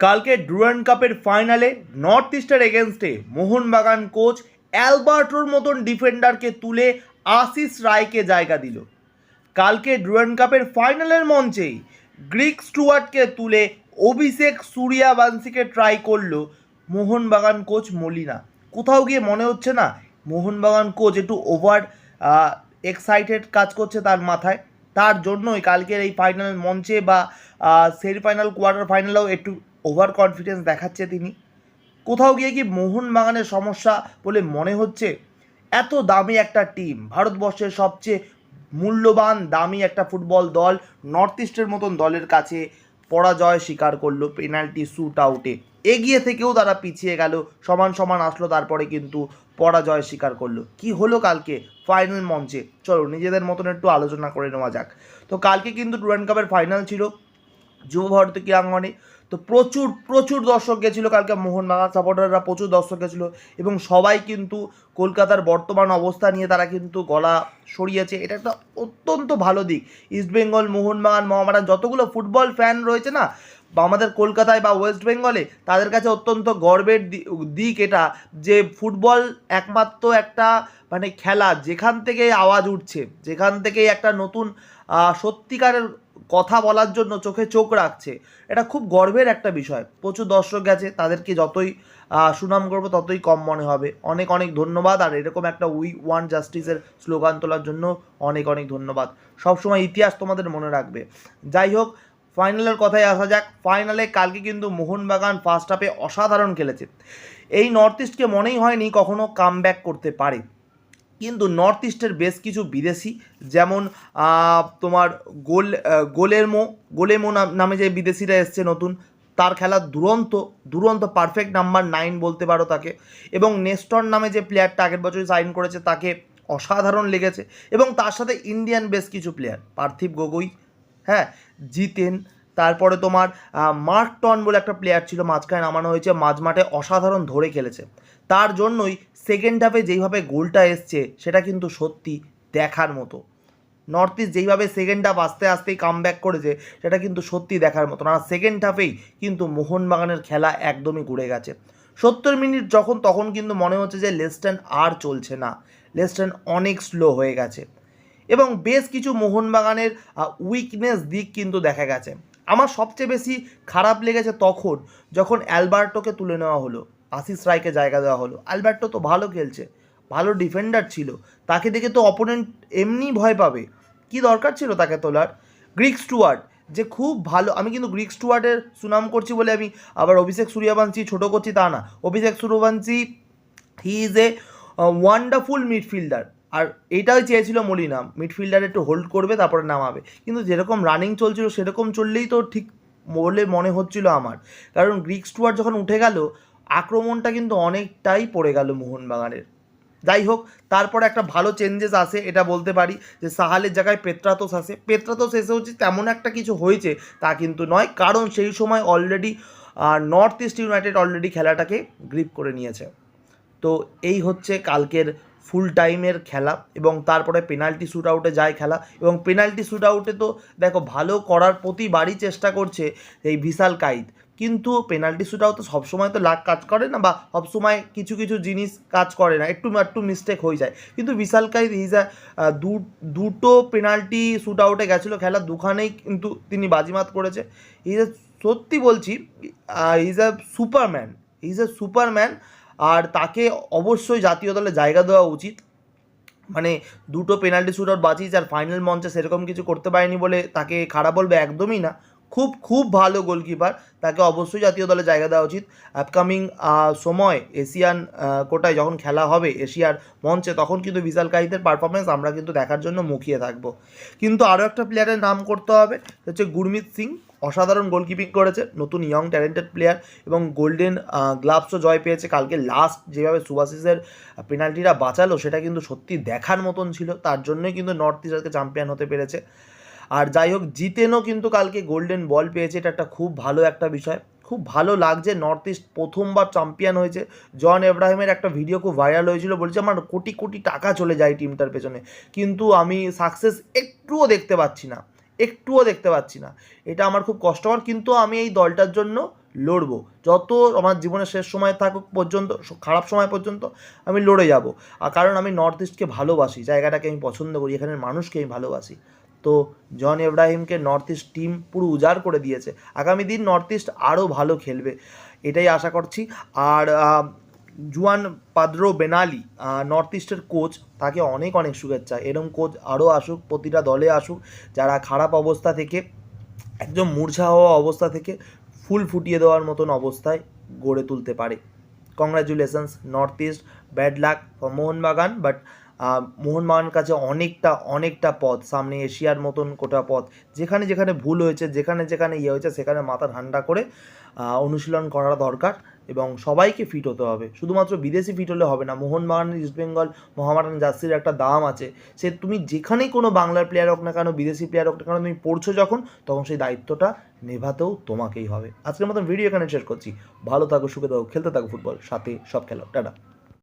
কালকে ডুরান কাপের ফাইনালে নর্থ ইস্টের এগেনস্টে মোহনবাগান কোচ অ্যালবার্টোর মতন ডিফেন্ডারকে তুলে আশিস রায়কে জায়গা দিল। কালকে ডুরান কাপের ফাইনালের মঞ্চেই গ্রিক স্টুয়ার্টকে তুলে অভিষেক সূর্যাবংশীকে ট্রাই করল মোহনবাগান কোচ মলিনা। কোথাও গিয়ে মনে হচ্ছে না মোহনবাগান কোচ একটু ওভার এক্সাইটেড কাজ করছে তার মাথায়। তার জন্যই কালকের এই ফাইনাল মঞ্চে বা সেমিফাইনাল কোয়ার্টার ফাইনালেও একটু ওভার কনফিডেন্স দেখাচ্ছে তিনি। কোথাও গিয়ে কি মোহনবাগানের সমস্যা বলে মনে হচ্ছে? এত দামি একটা টিম ভারতবর্ষের সবচেয়ে মূল্যবান, দামি একটা ফুটবল দল নর্থ ইস্টের মতন দলের কাছে পরাজয় স্বীকার করল পেনাল্টি শ্যুট আউটে এগিয়ে থেকেও তারা পিছিয়ে গেল, সমান সমান আসলো, তারপরে কিন্তু পরাজয় স্বীকার করল। কি হলো কালকে ফাইনাল মঞ্চে? চলো, নিজেদের মতন একটু আলোচনা করে নেওয়া যাক। তো কালকে কিন্তু ডুরান্ড কাপের ফাইনাল ছিল, যুব ভারতী ক্রীড়াঙ্গনে। তো প্রচুর প্রচুর দর্শক গেছিল কালকে মোহনবাগান সাপোর্টাররা প্রচুর দর্শক গেছিল এবং সবাই কিন্তু কলকাতার বর্তমান অবস্থা নিয়ে তারা কিন্তু গলা সরিয়েছে। এটা একটা অত্যন্ত ভালো দিক। ইস্টবেঙ্গল মোহনবাগান মহামারান যতগুলো ফুটবল ফ্যান রয়েছে না বা আমাদের কলকাতায় বা ওয়েস্ট বেঙ্গলে তাদের কাছে অত্যন্ত গর্বের দিক এটা যে ফুটবল একমাত্র একটা মানে খেলা যেখান থেকে আওয়াজ উঠছে, যেখান থেকে একটা নতুন সত্যিকারের কথা বলার জন্য চোখে চোখ রাখছে। এটা খুব গর্বের একটা বিষয়। প্রচুর দর্শক গেছে, তাদেরকে যতই সুনাম করব ততই কম মনে হবে। অনেক অনেক ধন্যবাদ, আর এরকম একটা উই ওয়ান জাস্টিসের স্লোগান তোলার জন্য অনেক অনেক ধন্যবাদ। সবসময় ইতিহাস তোমাদের মনে রাখবে। যাই হোক, ফাইনালের কথায় আসা যাক। ফাইনালে কালকে কিন্তু মোহনবাগান ফার্স্ট হাফে অসাধারণ খেলেছে। এই নর্থ ইস্টকে মনেই হয়নি কখনো কাম করতে পারে। কিন্তু নর্থ ইস্টের বেশ কিছু বিদেশি, যেমন তোমার গোল গোলেরমো গোলেমো নাম- যে বিদেশিরা এসছে নতুন, তার খেলা দুরন্ত দুরন্ত পারফেক্ট নাম্বার নাইন বলতে পারো তাকে। এবং নেস্টন নামে যে প্লেয়ারটা আগের বছরই সাইন করেছে, তাকে অসাধারণ লেগেছে। এবং তার সাথে ইন্ডিয়ান বেশ কিছু প্লেয়ার পার্থিব গগৈ হ্যাঁ জিতেন তারপরে তোমার মার্ক টন বলে একটা প্লেয়ার ছিল, মাঝখানে নামানো হয়েছে, মাঝমাঠে অসাধারণ ধরে খেলেছে। তার জন্যই সেকেন্ড হাফে যেইভাবে গোলটা এসছে, সেটা কিন্তু সত্যি দেখার মতো। নর্থ ইস্ট যেইভাবে সেকেন্ড হাফ আস্তে আস্তেই কাম করেছে, সেটা কিন্তু সত্যি দেখার মতো। না সেকেন্ড হাফেই কিন্তু মোহনবাগানের খেলা একদমই ঘুরে গেছে। সত্তর মিনিট যখন, তখন কিন্তু মনে হচ্ছে যে লেস্টার্ন আর চলছে না। লেস্টার্ন অনেক স্লো হয়ে গেছে। এবং বেশ কিছু মোহনবাগানের উইকনেস দিক কিন্তু দেখা গেছে। আমার সবচেয়ে বেশি খারাপ লেগেছে তখন যখন অ্যালবার্টোকে তুলে নেওয়া হলো, আশিস রায়কে জায়গা দেওয়া হলো। অ্যালবার্টো তো ভালো খেলছে, ভালো ডিফেন্ডার ছিল, তাকে দেখে তো অপোনেন্ট এমনি ভয় পাবে। কি দরকার ছিল তাকে তোলার? গ্রিক স্টুয়ার্ট, যে খুব ভালো, আমি কিন্তু গ্রিক স্টুয়ার্ডের সুনাম করছি বলে আমি আবার অভিষেক সূর্যবংশী ছোটো করছি তা না। Abhishek Suryavanshi he is a wonderful midfielder আর এটাই চেয়েছিল মলিনা মিডফিল্ডার একটু হোল্ড করবে, তারপরে নামাবে। কিন্তু যেরকম রানিং চলছিল, সেরকম চললেই তো ঠিক বলে মনে হচ্ছিল আমার। কারণ গ্রিক স্টুয়ার যখন উঠে গেল, আক্রমণটা কিন্তু অনেকটাই পড়ে গেল মোহনবাগানের। যাই হোক, তারপরে একটা ভালো চেঞ্জেস আসে, এটা বলতে পারি যে সাহালের জায়গায় পেত্রাতোস আসে। পেত্রাতোস এসে হচ্ছে তেমন একটা কিছু হয়েছে, তা কিন্তু নয়। কারণ সেই সময় already north east united already খেলাটাকে গ্রিপ করে নিয়েছে। তো এই হচ্ছে কালকের ফুল টাইমের খেলা এবং তারপরে পেনাল্টি শ্যুট আউটে যায় খেলা এবং পেনাল্টি শ্যুট আউটে তো দেখো ভালো করার প্রতিবারই চেষ্টা করছে এই বিশাল কাইদ কিন্তু পেনাল্টি শ্যুট আউট তো সবসময় তো লাখ কাজ করে না বা সবসময় কিছু কিছু জিনিস কাজ করে না, একটু একটু মিস্টেক হয়ে যায়। কিন্তু বিশাল কাইদ ইজ আ দুটো পেনাল্টি শ্যুট আউটে গেছিল খেলা, দুখানেই কিন্তু তিনি বাজিমাত করেছে। ইজ সত্যি বলছি is a superman is a superman আর তাকে অবশ্যই জাতীয় দলে জায়গা দেওয়া উচিত। মানে দুটো পেনাল্টি শ্যুট আউট বাঁচিয়েছে আর ফাইনাল মঞ্চে সেরকম কিছু করতে পারেনি বলে তাকে খারাপ বলবে একদমই না। খুব খুব ভালো গোলকিপার তাকে অবশ্যই জাতীয় দলে জায়গা দেওয়া উচিত। আপকামিং সময় এশিয়ান কোটায় যখন খেলা হবে এশিয়ার মঞ্চে, তখন কিন্তু বিশাল কাহিদের পারফরমেন্স আমরা কিন্তু দেখার জন্য মুখিয়ে থাকব। কিন্তু আরও একটা প্লেয়ারের নাম করতে হবে হচ্ছে গুরমিত সিং। অসাধারণ গোলকিপিং করেছে, নতুন ইয়ং ট্যালেন্টেড প্লেয়ার এবং গোল্ডেন গ্লাভসও জয় পেয়েছে। কালকে লাস্ট যেভাবে সুভাশিসের পেনাল্টিটা বাঁচালো, সেটা কিন্তু সত্যি দেখার মতন ছিল। তার জন্যই কিন্তু নর্থ ইস্ট আজকে চ্যাম্পিয়ন হতে পেরেছে। আর যাই হোক, জিতেনও কিন্তু কালকে গোল্ডেন বল পেয়েছে। এটা একটা খুব ভালো একটা বিষয়। খুব ভালো লাগছে নর্থ ইস্ট প্রথমবার চ্যাম্পিয়ন হয়েছে। জন এব্রাহিমের একটা ভিডিও খুব ভাইরাল হয়েছিল, বলছে, আমার কোটি কোটি টাকা চলে যায় টিমটার পেছনে। কিন্তু আমি সাকসেস একটুও দেখতে পাচ্ছি না। একটুও দেখতে পাচ্ছি না। এটা আমার খুব কষ্টকর কিন্তু আমি এই দলটার জন্য লড়বো। যত আমার জীবনের শেষ সময় থাকুক পর্যন্ত, খারাপ সময় পর্যন্ত আমি লড়ে যাব। আর কারণ আমি নর্থ ইস্টকে ভালোবাসি। জায়গাটাকে আমি পছন্দ করি। এখানের মানুষকে আমি ভালোবাসি। তো জন এব্রাহিমকে নর্থ ইস্ট টিম পুরো উজাড় করে দিয়েছে। আগামী দিন নর্থ ইস্ট আরও ভালো খেলবে। এটাই আশা করছি। আর জুয়ান পাদ্রো বেনালি নর্থ ইস্টের কোচ তাকে অনেক অনেক শুভেচ্ছা। এরম কোচ আরও আসুক, প্রতিটা দলে আসুক, যারা খারাপ অবস্থা থেকে, একদম মূর্ছা হওয়া অবস্থা থেকে ফুল ফুটিয়ে দেওয়ার মতন অবস্থায় গড়ে তুলতে পারে। Congratulations north east bad luck for Mohun Bagan but মোহনবাগানের কাছে অনেকটা অনেকটা পথ, সামনে এশিয়ার মতন কোটা পথ, যেখানে যেখানে ভুল হয়েছে, যেখানে যেখানে ইয়ে হয়েছে, সেখানে মাথা ঠান্ডা করে অনুশীলন করা দরকার এবং সবাইকে ফিট হতে হবে। শুধুমাত্র বিদেশি ফিট হলে হবে না, মোহনবাগান ইস্টবেঙ্গল মহামারান জার্সির একটা দাম আছে। সে তুমি যেখানেই কোনো বাংলার প্লেয়ার হোক না কেন, বিদেশি প্লেয়ার হোক না কেন, তুমি পড়ছো যখন, তখন সেই দায়িত্বটা নেভাতেও তোমাকেই হবে। আজকের মতন ভিডিও এখানে শেষ করছি। ভালো থাকো, সুখে থাকো, খেলতে থাকো ফুটবল, সাথে সব খেলো টাটা।